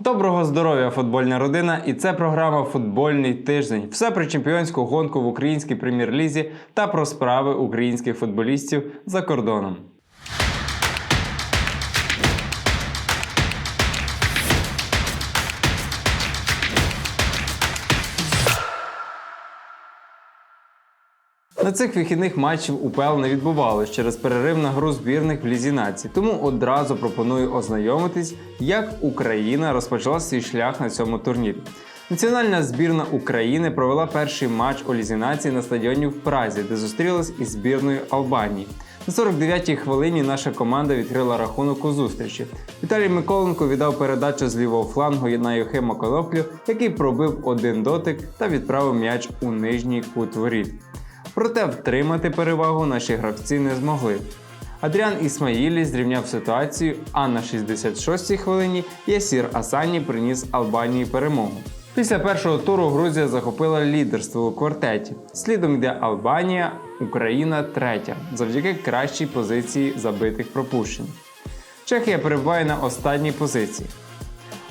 Доброго здоров'я, футбольна родина! І це програма Футбольний тиждень. Все про чемпіонську гонку в українській прем'єр-лізі та про справи українських футболістів за кордоном. На цих вихідних матчів УПЛ не відбувалось через перерив на гру збірних в Лізі націй. Тому одразу пропоную ознайомитись, як Україна розпочала свій шлях на цьому турнірі. Національна збірна України провела перший матч у Лізі націй на стадіоні в Празі, де зустрілась із збірною Албанії. На 49-й хвилині наша команда відкрила рахунок у зустрічі. Віталій Миколенко віддав передачу з лівого флангу на Євхима Коноплю, який пробив один дотик та відправив м'яч у нижній кут воріт. Проте втримати перевагу наші гравці не змогли. Адріан Ісмаїлі зрівняв ситуацію, а на 66-й хвилині Ясір Асані приніс Албанії перемогу. Після першого туру Грузія захопила лідерство у квартеті. Слідом йде Албанія, Україна третя, завдяки кращій позиції забитих пропущень. Чехія перебуває на останній позиції.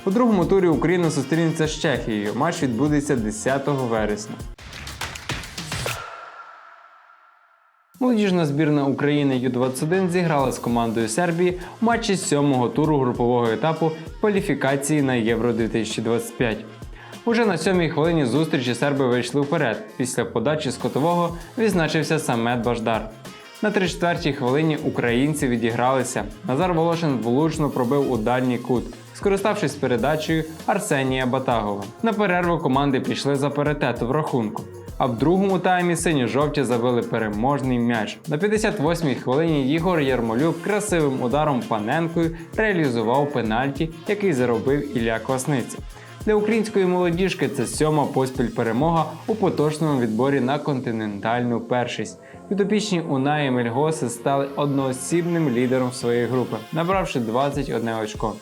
У другому турі Україна зустрінеться з Чехією. Матч відбудеться 10 вересня. Молодіжна збірна України Ю-21 зіграла з командою Сербії у матчі сьомого туру групового етапу кваліфікації на Євро 2025. Уже на сьомій хвилині зустрічі серби вийшли вперед. Після подачі з котового відзначився Самет Баждар. На 34-й хвилині українці відігралися. Назар Волошин влучно пробив у дальній кут, скориставшись передачею Арсенія Батагова. На перерву команди пішли за паритету в рахунку. А в другому таймі сині-жовті забили переможний м'яч. На 58-й хвилині Єгор Ярмолюк красивим ударом паненкою реалізував пенальті, який заробив Ілля Квасниця. Для української молодіжки це сьома поспіль перемога у поточному відборі на континентальну першість. Підопічні Унаї Мельгоси стали одноосібним лідером своєї групи, набравши 21 очко.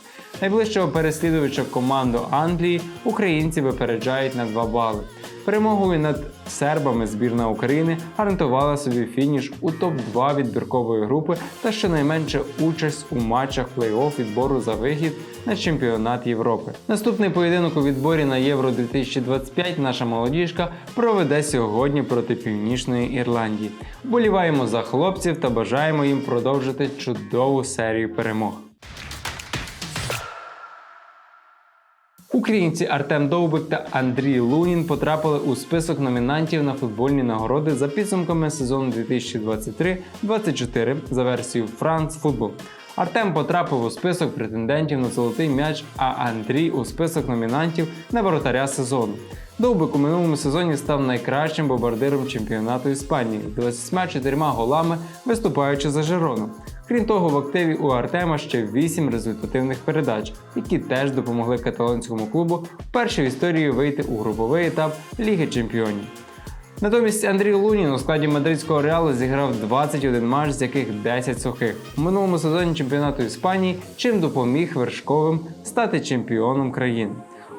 Найближчого переслідувача команду Англії українці випереджають на 2 бали. Перемогою над сербами збірна України гарантувала собі фініш у топ-2 відбіркової групи та щонайменше участь у матчах плей-офф відбору за вихід на чемпіонат Європи. Наступний поєдинок у відборі на Євро 2025 наша молодіжка проведе сьогодні проти Північної Ірландії. Вболіваємо за хлопців та бажаємо їм продовжити чудову серію перемог. Українці Артем Довбик та Андрій Лунін потрапили у список номінантів на футбольні нагороди за підсумками сезону 2023-24 за версією France Football. Артем потрапив у список претендентів на золотий м'яч, а Андрій у список номінантів на воротаря сезону. Довбик у минулому сезоні став найкращим бомбардиром чемпіонату Іспанії з 24 голами, виступаючи за Жерону. Крім того, в активі у Артема ще 8 результативних передач, які теж допомогли каталонському клубу вперше в історії вийти у груповий етап Ліги Чемпіонів. Натомість Андрій Лунін у складі мадридського реалу зіграв 21 матч, з яких 10 сухих. У минулому сезоні чемпіонату Іспанії, чим допоміг вершковим стати чемпіоном країни.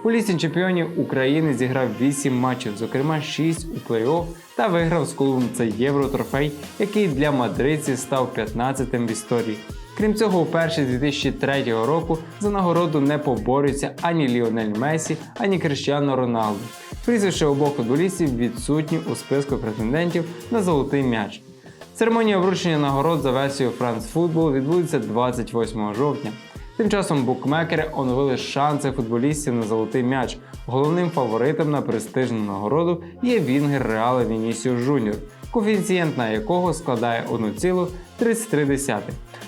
У лісі чемпіонів України зіграв 8 матчів, зокрема 6 у плей-офф та виграв з клубом цей євротрофей, який для мадридців став 15-тим в історії. Крім цього, уперше з 2003 року за нагороду не поборються ані Ліонель Месі, ані Криштіано Роналду. Прізвище обох футболістів відсутні у списку претендентів на золотий м'яч. Церемонія вручення нагород за версією France Football відбудеться 28 жовтня. Тим часом букмекери оновили шанси футболістів на золотий м'яч. Головним фаворитом на престижну нагороду є Вінгер Реала Вінісіо Жуніор, коефіцієнт на якого складає 1,33.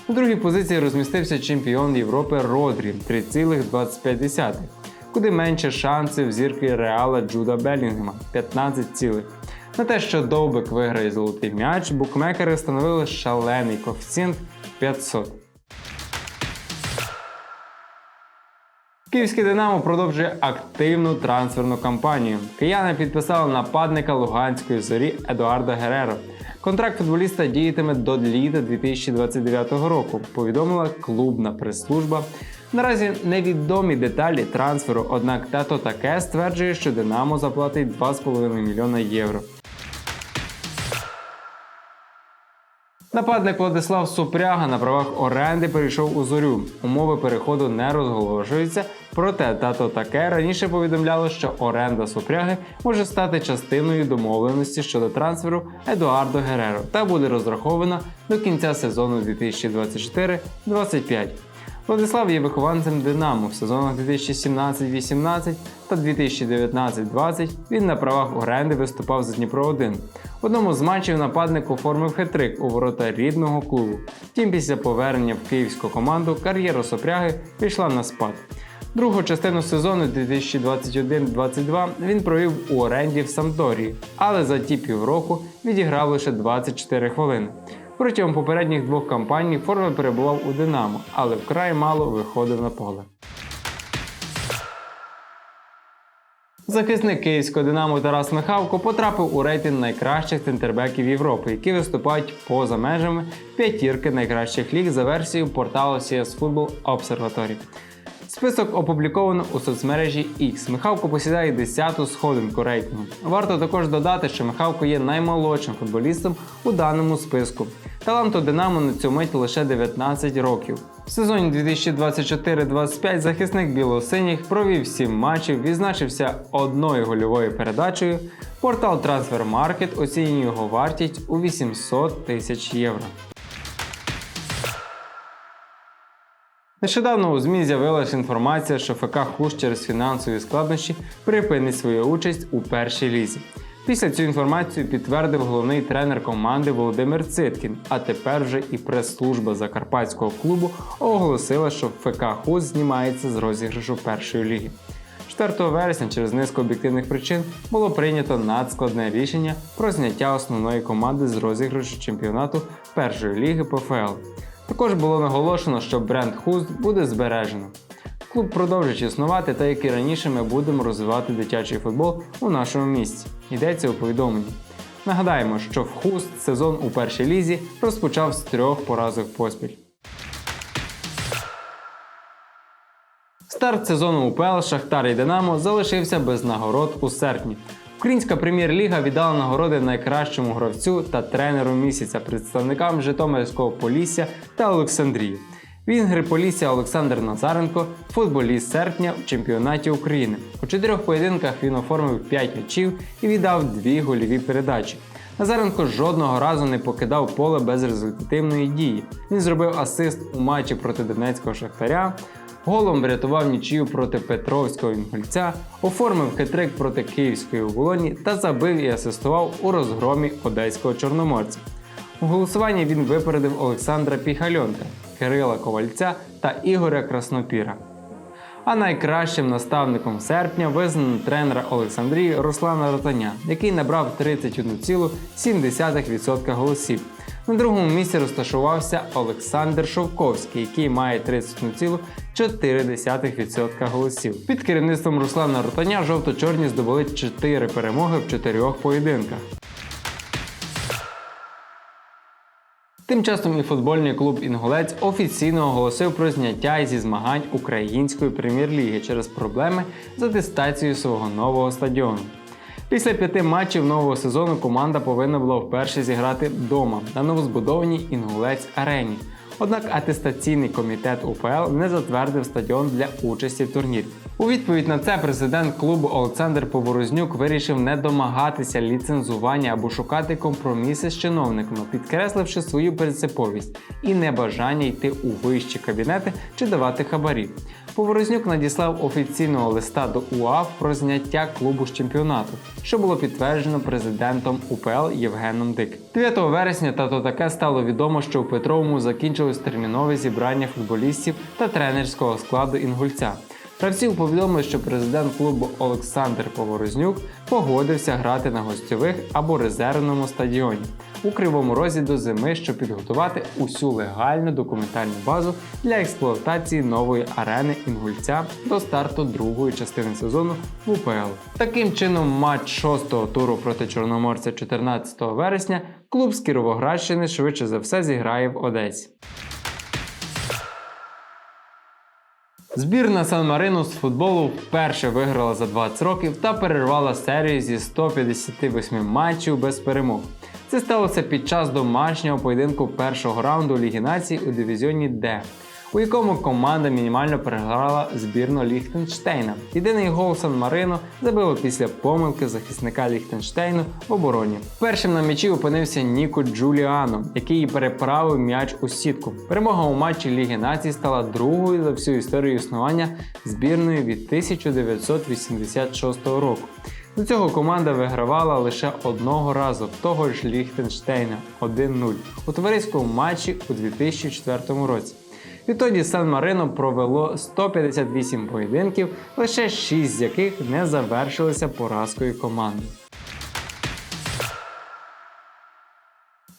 На другій позиції розмістився чемпіон Європи Родрі 3,25, куди менше шансів зірки Реала Джуда Белінгема 15 цілих. На те, що Довбик виграє золотий м'яч, букмекери встановили шалений коефіцієнт 500. Київське Динамо продовжує активну трансферну кампанію. Кияни підписали нападника Луганської зорі Едуарда Гереро. Контракт футболіста діятиме до літа 2029 року. Повідомила клубна прес-служба. Наразі невідомі деталі трансферу, однак тато таке стверджує, що Динамо заплатить 2,5 мільйона євро. Нападник Владислав Супряга на правах оренди перейшов у зорю. Умови переходу не розголошуються, проте тато таке раніше повідомляло, що оренда Супряги може стати частиною домовленості щодо трансферу Едуардо Гереро та буде розрахована до кінця сезону 2024-25. Владислав є вихованцем Динамо в сезонах 2017-18 та 2019-20 він на правах оренди виступав за Дніпро 1. В одному з матчів нападник оформив хитрик у ворота рідного клубу. Втім, після повернення в київську команду кар'єра Сопряги пішла на спад. Другу частину сезону 2021-22 він провів у оренді в Самдорії, але за ті півроку відіграв лише 24 хвилини. Протягом попередніх двох кампаній Форвард перебував у Динамо, але вкрай мало виходив на поле. Захисник київського Динамо Тарас Михавко потрапив у рейтинг найкращих центрбеків Європи, які виступають поза межами п'ятірки найкращих ліг за версією порталу CS Football Observatory. Список опубліковано у соцмережі X. Михавко посідає 10-ту сходинку рейтингу. Варто також додати, що Михавко є наймолодшим футболістом у даному списку. Таланту Динамо на цю мить лише 19 років. В сезоні 2024-25 захисник білосиніх провів 7 матчів, відзначився одною гольовою передачею. Портал Transfermarkt оцінює його вартість у 800 тисяч євро. Нещодавно у ЗМІ з'явилася інформація, що ФК Хуш через фінансові складнощі припинить свою участь у першій лізі. Після цю інформацію підтвердив головний тренер команди Володимир Циткін, а тепер вже і прес-служба закарпатського клубу оголосила, що ФК Хуст знімається з розіграшу першої ліги. 4 вересня через низку об'єктивних причин було прийнято надскладне рішення про зняття основної команди з розіграшу чемпіонату першої ліги ПФЛ. Також було наголошено, що бренд Хуст буде збережено. Клуб продовжить існувати, та як і раніше ми будемо розвивати дитячий футбол у нашому місті. Йдеться у повідомленні. Нагадаємо, що в Хуст сезон у першій лізі розпочав з трьох поразок поспіль. Старт сезону УПЛ Шахтар і Динамо залишився без нагород у серпні. Українська прем'єр-ліга віддала нагороди найкращому гравцю та тренеру місяця представникам Житомирського Полісся та Олександрії. Вінгер Полісся Олександр Назаренко, футболіст серпня в чемпіонаті України. У чотирьох поєдинках він оформив 5 м'ячів і віддав дві гольові передачі. Назаренко жодного разу не покидав поле без результативної дії. Він зробив асист у матчі проти Донецького Шахтаря, голом врятував нічию проти Петровського Інгульця, оформив хитрик проти Київської оболоні та забив і асистував у розгромі одеського чорноморця. У голосуванні він випередив Олександра Піхальонка, Кирила Ковальця та Ігоря Краснопіра. А найкращим наставником серпня визнано тренера Олександрії Руслана Ротаня, який набрав 31,7% голосів. На другому місці розташувався Олександр Шовковський, який має 31,4% голосів. Під керівництвом Руслана Ротаня жовто-чорні здобули 4 перемоги в 4 поєдинках. Тим часом і футбольний клуб Інгулець офіційно оголосив про зняття зі змагань української прем'єр-ліги через проблеми з атестацією свого нового стадіону. Після п'яти матчів нового сезону команда повинна була вперше зіграти вдома на новозбудованій Інгулець арені. Однак атестаційний комітет УПЛ не затвердив стадіон для участі в турнірі. У відповідь на це президент клубу Олександр Поворознюк вирішив не домагатися ліцензування або шукати компроміси з чиновниками, підкресливши свою принциповість і небажання йти у вищі кабінети чи давати хабарі. Поворознюк надіслав офіційного листа до УАФ про зняття клубу з чемпіонату, що було підтверджено президентом УПЛ Євгеном Дик. 9 вересня тато таке стало відомо, що у Петровому закінчилось термінове зібрання футболістів та тренерського складу інгульця. Гравців повідомили, що президент клубу Олександр Поворознюк погодився грати на гостьових або резервному стадіоні у Кривому Розі до зими, щоб підготувати усю легальну документальну базу для експлуатації нової арени інгульця до старту другої частини сезону в УПЛ. Таким чином, матч шостого туру проти Чорноморця 14 вересня клуб з Кіровоградщини швидше за все зіграє в Одесі. Збірна Сан Марину з футболу вперше виграла за 20 років та перервала серію зі 158 матчів без перемог. Це сталося під час домашнього поєдинку першого раунду Ліги Націй у дивізіоні Д, у якому команда мінімально переграла збірну Ліхтенштейна. Єдиний гол Сан Марино забило після помилки захисника Ліхтенштейну в обороні. Першим на м'ячі опинився Ніко Джуліано, який переправив м'яч у сітку. Перемога у матчі Ліги Націй стала другою за всю історію існування збірної від 1986 року. До цього команда вигравала лише одного разу того ж Ліхтенштейна 1-0 у товариському матчі у 2004 році. Відтоді Сан Марино провело 158 поєдинків, лише 6 з яких не завершилися поразкою команди.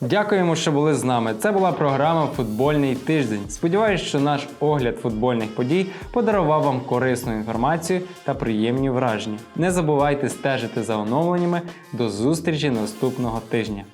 Дякуємо, що були з нами. Це була програма Футбольний тиждень. Сподіваюсь, що наш огляд футбольних подій подарував вам корисну інформацію та приємні враження. Не забувайте стежити за оновленнями. До зустрічі наступного тижня.